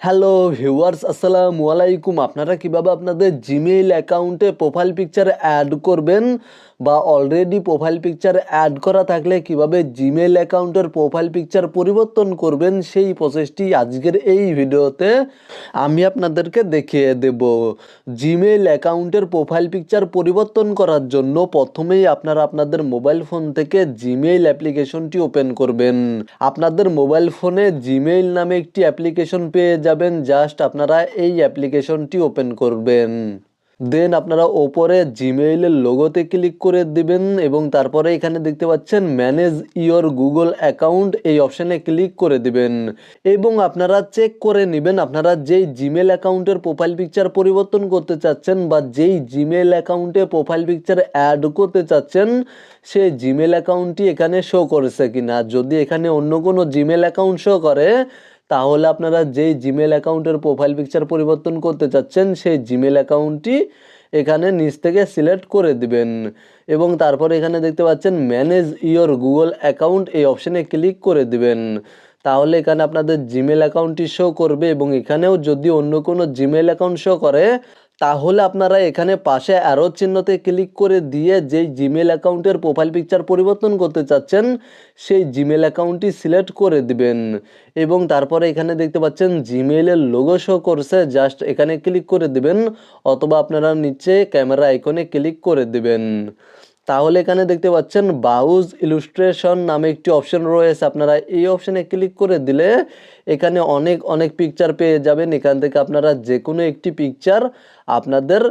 Hello viewers, আসসালামু আলাইকুম। আপনারা কীভাবে আপনাদের জিমেইল অ্যাকাউন্টে প্রোফাইল পিকচার অ্যাড করবেন বা অলরেডি প্রোফাইল পিকচার অ্যাড করা থাকলে কীভাবে জিমেইল অ্যাকাউন্টের প্রোফাইল পিকচার পরিবর্তন করবেন সেই প্রসেসটি আজকের এই ভিডিওতে আমি আপনাদেরকে দেখিয়ে দেব। জিমেইল অ্যাকাউন্টের প্রোফাইল পিকচার পরিবর্তন করার জন্য প্রথমেই আপনারা আপনাদের মোবাইল ফোন থেকে জিমেইল অ্যাপ্লিকেশনটি ওপেন করবেন। আপনাদের মোবাইল ফোনে জিমেইল নামে একটি অ্যাপ্লিকেশন পেয়ে যাবেন জাস্ট আপনারা এই অ্যাপ্লিকেশনটি ওপেন করবেন। দেন আপনারা ওপরে জিমেইলের লোগোতে ক্লিক করে দিবেন এবং তারপরে এখানে দেখতে পাচ্ছেন ম্যানেজ ইওর গুগল অ্যাকাউন্ট এই অপশানে ক্লিক করে দিবেন। এবং আপনারা চেক করে নেবেন, আপনারা যেই জিমেল অ্যাকাউন্টের প্রোফাইল পিকচার পরিবর্তন করতে চাচ্ছেন বা যেই জিমেল অ্যাকাউন্টে প্রোফাইল পিকচার অ্যাড করতে চাচ্ছেন, সেই জিমেল অ্যাকাউন্টটি এখানে শো করেছে কিনা। যদি এখানে অন্য কোনো জিমেল অ্যাকাউন্ট শো করে তাহলে আপনারা যেই জিমেল অ্যাকাউন্টের প্রোফাইল পিকচার পরিবর্তন করতে চাচ্ছেন, সেই জিমেল অ্যাকাউন্টটি এখানে নিচ থেকে সিলেক্ট করে দিবেন। এবং তারপর এখানে দেখতে পাচ্ছেন ম্যানেজ ইয়োর গুগল অ্যাকাউন্ট এই অপশানে ক্লিক করে দিবেন। তাহলে এখানে আপনাদের জিমেল অ্যাকাউন্টটি শো করবে এবং এখানেও যদি অন্য কোনো জিমেল অ্যাকাউন্ট শো করে তাহলে আপনারা এখানে পাশে অ্যারো চিহ্নতে ক্লিক করে দিয়ে যেই জিমেল অ্যাকাউন্টের প্রোফাইল পিকচার পরিবর্তন করতে চাচ্ছেন, সেই জিমেল অ্যাকাউন্টটি সিলেক্ট করে দিবেন। এবং তারপরে এখানে দেখতে পাচ্ছেন জিমেলের লোগো শো করছে জাস্ট এখানে ক্লিক করে দিবেন, অথবা আপনারা নিচে ক্যামেরা আইকনে ক্লিক করে দিবেন। তাহলে এখানে দেখতে পাচ্ছেন বাউজ ইলুস্ট্রেশন নামে একটি অপশন রয়েছে। আপনারা এই অপশনে ক্লিক করে দিলে এখানে অনেক অনেক পিকচার পেয়ে যাবেন। এখান থেকে আপনারা যে কোনো একটি পিকচার আপনাদের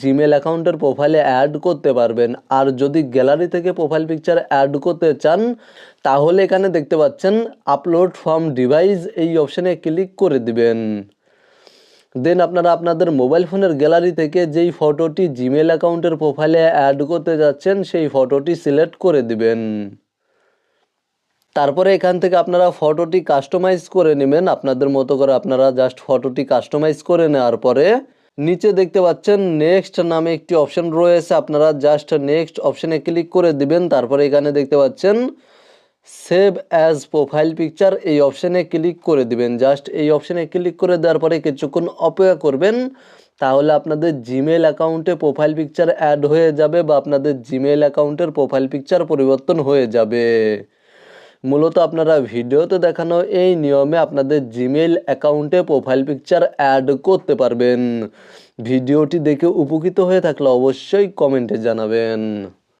জিমেল অ্যাকাউন্টের প্রোফাইলে অ্যাড করতে পারবেন। আর যদি গ্যালারি থেকে প্রোফাইল পিকচার অ্যাড করতে চান, তাহলে এখানে দেখতে পাচ্ছেন আপলোড ফ্রম ডিভাইস এই অপশানে ক্লিক করে দিবেন। দেন আপনারা আপনাদের মোবাইল ফোনের গ্যালারি থেকে যেই ফটোটি জিমেল অ্যাকাউন্টের প্রোফাইলে অ্যাড করতে যাচ্ছেন, সেই ফটোটি সিলেক্ট করে দিবেন। তারপরে এখান থেকে আপনারা ফটোটি কাস্টমাইজ করে নেবেন। আপনাদের মতো করে আপনারা জাস্ট ফটোটি কাস্টমাইজ করে নেওয়ার পরে নিচে দেখতে পাচ্ছেন নেক্সট নামে একটি অপশন রয়েছে। আপনারা জাস্ট নেক্সট অপশনে ক্লিক করে দিবেন। তারপরে এখানে দেখতে পাচ্ছেন সেভ অ্যাজ প্রোফাইল পিকচার এই অপশানে ক্লিক করে দিবেন। জাস্ট এই অপশানে ক্লিক করে দেওয়ার পরে কিছুক্ষণ অপেক্ষা করবেন, তাহলে আপনাদের জিমেল অ্যাকাউন্টে প্রোফাইল পিকচার অ্যাড হয়ে যাবে বা আপনাদের জিমেল অ্যাকাউন্টের প্রোফাইল পিকচার পরিবর্তন হয়ে যাবে। মূলত আপনারা ভিডিওতে দেখানো এই নিয়মে আপনাদের জিমেল অ্যাকাউন্টে প্রোফাইল পিকচার অ্যাড করতে পারবেন। ভিডিওটি দেখে উপকৃত হয়ে থাকলে অবশ্যই কমেন্টে জানাবেন।